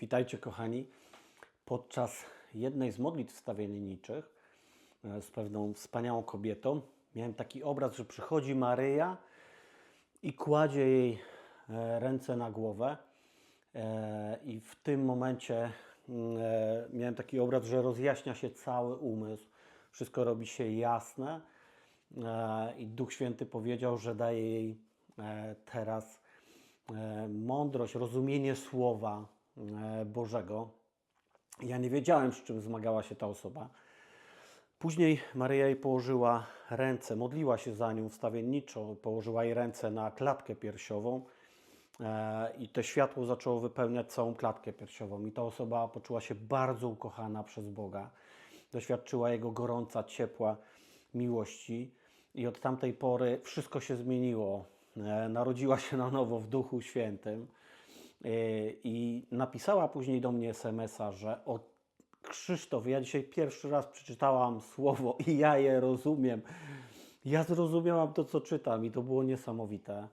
Witajcie kochani. Podczas jednej z modlitw stawienniczych e, z pewną wspaniałą kobietą miałem taki obraz, że przychodzi Maryja i kładzie jej e, ręce na głowę. E, I w tym momencie mm, miałem taki obraz, że rozjaśnia się cały umysł, wszystko robi się jasne. I Duch Święty powiedział, że daje jej teraz mądrość, rozumienie słowa Bożego. Ja nie wiedziałem, z czym zmagała się ta osoba. Później Maryja jej położyła ręce, modliła się za nią wstawienniczo, położyła jej ręce na klatkę piersiową e, i to światło zaczęło wypełniać całą klatkę piersiową. I ta osoba poczuła się bardzo ukochana przez Boga. Doświadczyła Jego gorąca, ciepła miłości i od tamtej pory wszystko się zmieniło. E, Narodziła się na nowo w Duchu Świętym E, i napisała później do mnie SMS-a, że o Krzysztof, ja dzisiaj pierwszy raz przeczytałam słowo i ja je rozumiem. Ja zrozumiałam to, co czytam i to było niesamowite.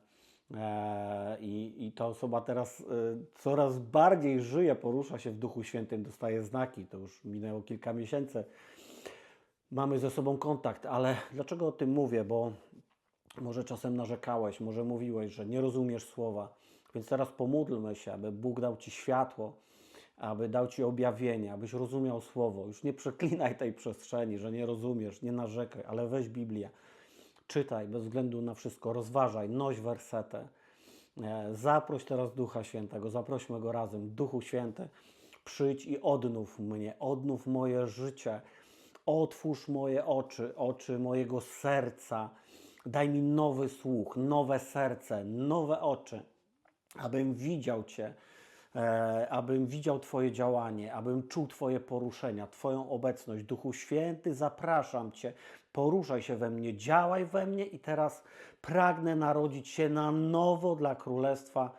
E, I, I ta osoba teraz e, coraz bardziej żyje, porusza się w Duchu Świętym, dostaje znaki. To już minęło kilka miesięcy. Mamy ze sobą kontakt, ale dlaczego o tym mówię? Bo może czasem narzekałeś, może mówiłeś, że nie rozumiesz słowa. Więc teraz pomódlmy się, aby Bóg dał Ci światło, aby dał Ci objawienie, abyś rozumiał słowo. Już nie przeklinaj tej przestrzeni, że nie rozumiesz, nie narzekaj, ale weź Biblię. Czytaj bez względu na wszystko, rozważaj, noś wersety. E, Zaproś teraz Ducha Świętego, zaprośmy Go razem. Duchu Święty, przyjdź i odnów mnie, odnów moje życie, otwórz moje oczy, oczy mojego serca. Daj mi nowy słuch, nowe serce, nowe oczy, abym widział Cię, e, abym widział Twoje działanie, abym czuł Twoje poruszenia, Twoją obecność. Duchu Święty, zapraszam Cię, poruszaj się we mnie, działaj we mnie i teraz pragnę narodzić się na nowo dla Królestwa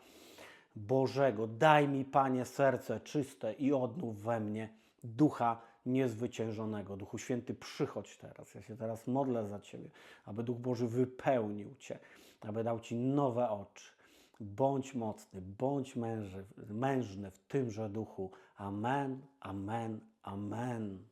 Bożego. Daj mi, Panie, serce czyste i odnów we mnie ducha niezwyciężonego. Duchu Święty, przychodź teraz. Ja się teraz modlę za Ciebie, aby Duch Boży wypełnił Cię, aby dał Ci nowe oczy. Bądź mocny, bądź męży, mężny w tymże duchu. Amen, amen, amen.